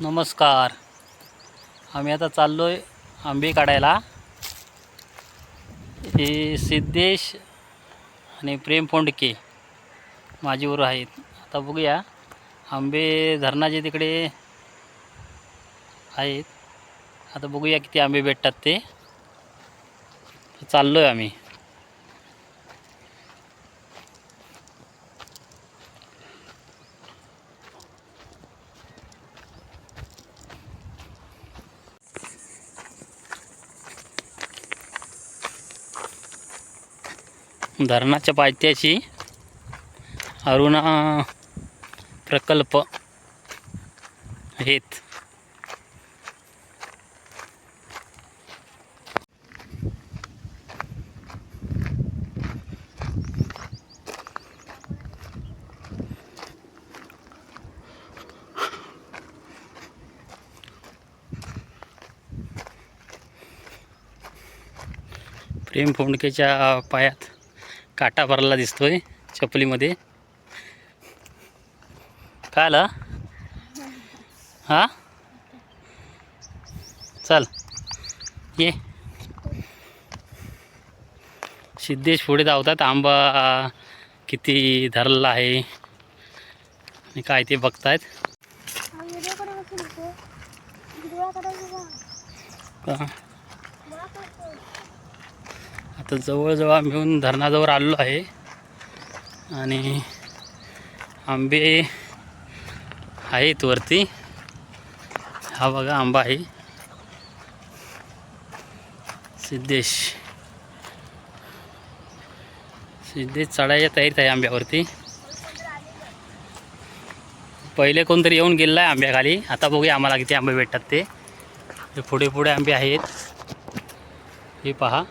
नमस्कार. आम्ही आता चाललो आहे आंबे काढायला. हे सिद्धेश आणि प्रेम फोंडके माझीवर आहेत. आता बघूया आंबे धरणाचे तिकडे आहेत. आता बघूया किती आंबे भेटतात ते. चाललो आहे आम्ही. धरणाच्या पायथ्याशी अरुणा प्रकल्प आहेत. प्रेम फोंडकेच्या पायात काटा भरला दिसतोय चपलीमध्ये. काय आलं हा? चल. ये. सिद्धेश पुढे धावतात. आंबा किती धरला आहे आणि काय ते बघतायत. का? आता जवळजवळ आम्ही येऊन धरणाजवळ आलेलो आहे. आणि आंबे आहेत वरती. हा बघा आंबा आहे. सिद्धेश. सिद्धेश चढायच्या तयारीत आहे आंब्यावरती. पहिले कोणतरी येऊन गेलेला आहे आंब्याखाली. आता बघूया आम्हाला किती आंबे भेटतात ते. हे पुढे पुढे आंबे आहेत. हे पहा.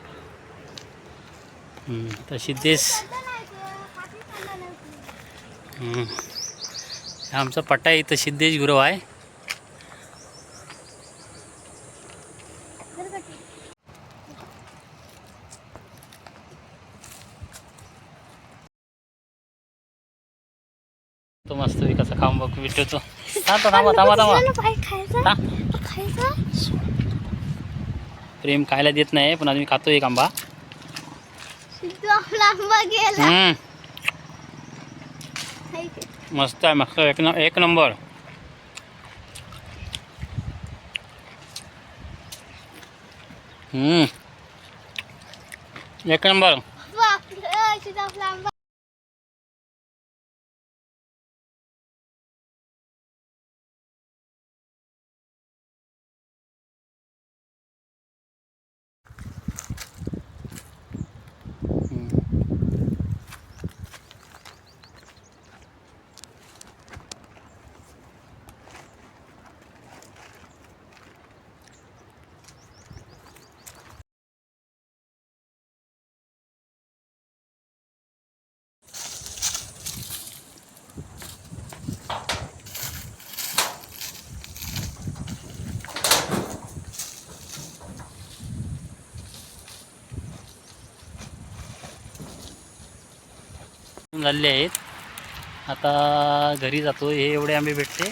तर सिद्धेश आमचा पट्टा इथं सिद्धेश गुरव आहे. तो मस्त कसा खाऊन बघ विटवतो थांबा थांबा थांबा थांबा प्रेम खायला देत नाही पण आम्ही खातो एक आंबा. हम्म, मस्त आहे मस्त. एक न एक नंबर. हम्म. एक नंबर. झालेले आहेत. आता घरी जातो हे एवढे आंबे भेटते